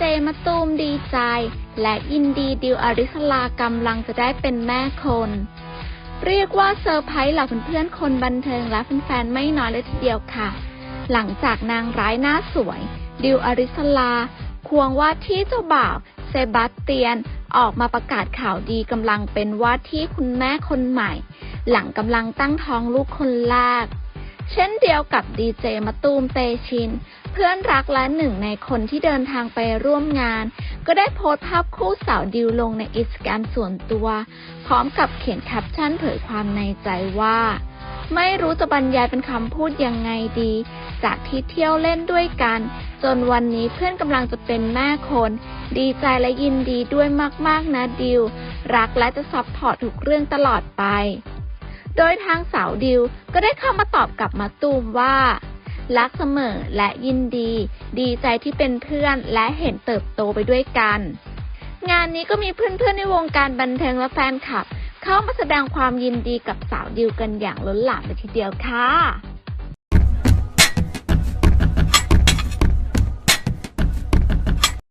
จมะตูมดีใจ และยินดีดิวอริสลากำลังจะได้เป็นแม่คน เรียกว่าเซอร์ไพรส์เหล่าเพื่อนๆคนบันเทิงและแฟนๆไม่น้อยเลยทีเดียวค่ะ หลังจากนางร้ายหน้าสวย ดิวอริสลา ควงว่าที่เจ้าบ่าวเซบาสเตียนออกมาประกาศข่าวดีกำลังเป็นว่าที่คุณแม่คนใหม่ หลังกำลังตั้งท้องลูกคนแรก เช่นเดียวกับดีเจมะตูมเตชิน เพื่อนรักและหนึ่งในคนที่เดินทางไปร่วมงาน ก็ได้โพสต์ภาพคู่สาวดิวลงในอินสตาแกรมส่วนตัว พร้อมกับเขียนแคปชั่นเผยความในใจว่า ไม่รู้จะบรรยายเป็นคำพูดยังไงดี จากที่เที่ยวเล่นด้วยกัน จนวันนี้เพื่อนกำลังจะเป็นแม่คน ดีใจและยินดีด้วยมาก ๆ นะดิว รักและจะซัพพอร์ตทุกเรื่องตลอดไป โดยทางสาวดิวก็ได้เข้ามาตอบกลับมาตูมว่า รักเสมอและยินดี ดีใจที่เป็นเพื่อนและเห็นเติบโตไปด้วยกัน งานนี้ก็มีเพื่อนๆในวงการบันเทิงและแฟนคลับ เข้ามาแสดงความยินดีกับสาวดิวกันอย่างล้นหลามเลยทีเดียวค่ะ